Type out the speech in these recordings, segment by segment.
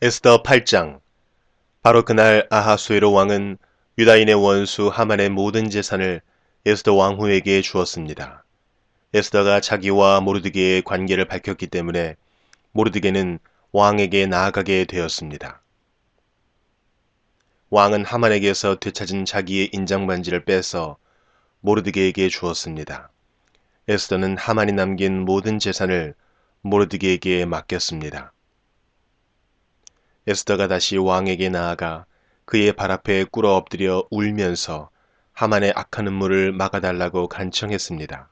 에스더 8장 바로 그날 아하수에로 왕은 유다인의 원수 하만의 모든 재산을 에스더 왕후에게 주었습니다. 에스더가 자기와 모르드게의 관계를 밝혔기 때문에 모르드게는 왕에게 나아가게 되었습니다. 왕은 하만에게서 되찾은 자기의 인장 반지를 빼서 모르드게에게 주었습니다. 에스더는 하만이 남긴 모든 재산을 모르드게에게 맡겼습니다. 에스더가 다시 왕에게 나아가 그의 발 앞에 꿇어 엎드려 울면서 하만의 악한 음모를 막아달라고 간청했습니다.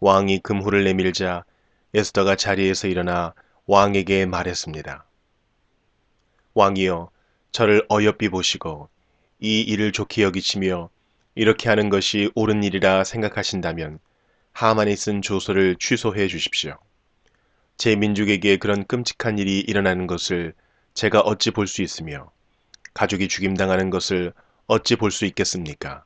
왕이 금호를 내밀자 에스더가 자리에서 일어나 왕에게 말했습니다. 왕이여, 저를 어여삐 보시고 이 일을 좋게 여기시며 이렇게 하는 것이 옳은 일이라 생각하신다면 하만이 쓴 조서를 취소해 주십시오. 제 민족에게 그런 끔찍한 일이 일어나는 것을 제가 어찌 볼 수 있으며 가족이 죽임당하는 것을 어찌 볼 수 있겠습니까?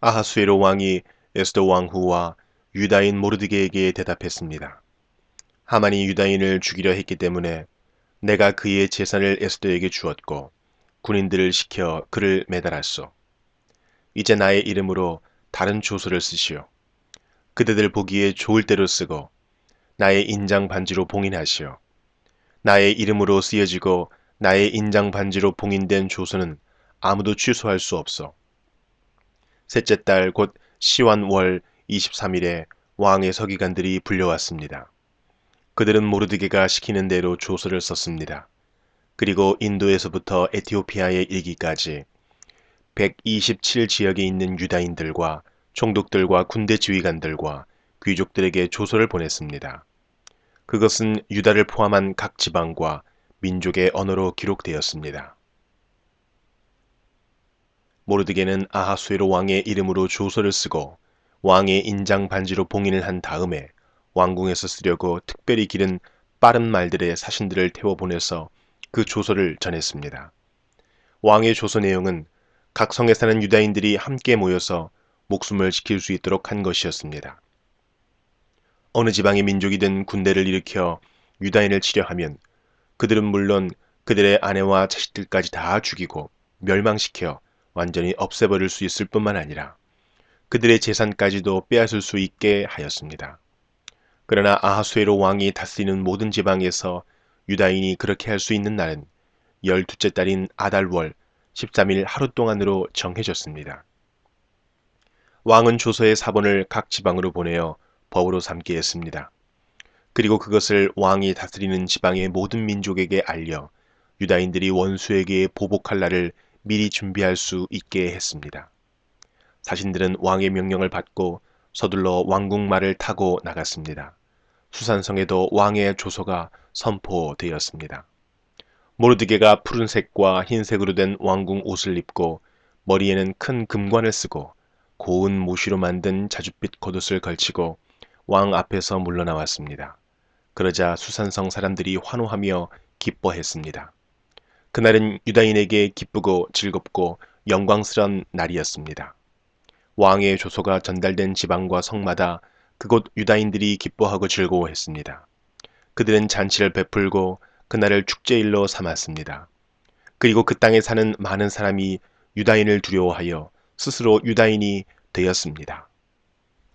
아하수에로 왕이 에스더 왕후와 유다인 모르드게에게 대답했습니다. 하만이 유다인을 죽이려 했기 때문에 내가 그의 재산을 에스더에게 주었고 군인들을 시켜 그를 매달았소. 이제 나의 이름으로 다른 조서를 쓰시오. 그대들 보기에 좋을 대로 쓰고 나의 인장 반지로 봉인하시오. 나의 이름으로 쓰여지고 나의 인장 반지로 봉인된 조서는 아무도 취소할 수 없어. 셋째 달 곧 시완월 23일에 왕의 서기관들이 불려왔습니다. 그들은 모르드게가 시키는 대로 조서를 썼습니다. 그리고 인도에서부터 에티오피아에 이르기까지 127 지역에 있는 유다인들과 총독들과 군대 지휘관들과 귀족들에게 조서를 보냈습니다. 그것은 유다를 포함한 각 지방과 민족의 언어로 기록되었습니다. 모르드게는 아하수에로 왕의 이름으로 조서를 쓰고 왕의 인장 반지로 봉인을 한 다음에 왕궁에서 쓰려고 특별히 기른 빠른 말들의 사신들을 태워 보내서 그 조서를 전했습니다. 왕의 조서 내용은 각 성에 사는 유다인들이 함께 모여서 목숨을 지킬 수 있도록 한 것이었습니다. 어느 지방의 민족이든 군대를 일으켜 유다인을 치려하면 그들은 물론 그들의 아내와 자식들까지 다 죽이고 멸망시켜 완전히 없애버릴 수 있을 뿐만 아니라 그들의 재산까지도 빼앗을 수 있게 하였습니다. 그러나 아하수에로 왕이 다스리는 모든 지방에서 유다인이 그렇게 할 수 있는 날은 열두째 달인 아달월 13일 하루 동안으로 정해졌습니다. 왕은 조서의 사본을 각 지방으로 보내어 법으로 삼게 했습니다. 그리고 그것을 왕이 다스리는 지방의 모든 민족에게 알려 유다인들이 원수에게 보복할 날을 미리 준비할 수 있게 했습니다. 사신들은 왕의 명령을 받고 서둘러 왕궁말을 타고 나갔습니다. 수산성에도 왕의 조서가 선포되었습니다. 모르드게가 푸른색과 흰색으로 된 왕궁 옷을 입고 머리에는 큰 금관을 쓰고 고운 모시로 만든 자줏빛 겉옷을 걸치고 왕 앞에서 물러나왔습니다. 그러자 수산성 사람들이 환호하며 기뻐했습니다. 그날은 유다인에게 기쁘고 즐겁고 영광스런 날이었습니다. 왕의 조소가 전달된 지방과 성마다 그곳 유다인들이 기뻐하고 즐거워했습니다. 그들은 잔치를 베풀고 그날을 축제일로 삼았습니다. 그리고 그 땅에 사는 많은 사람이 유다인을 두려워하여 스스로 유다인이 되었습니다.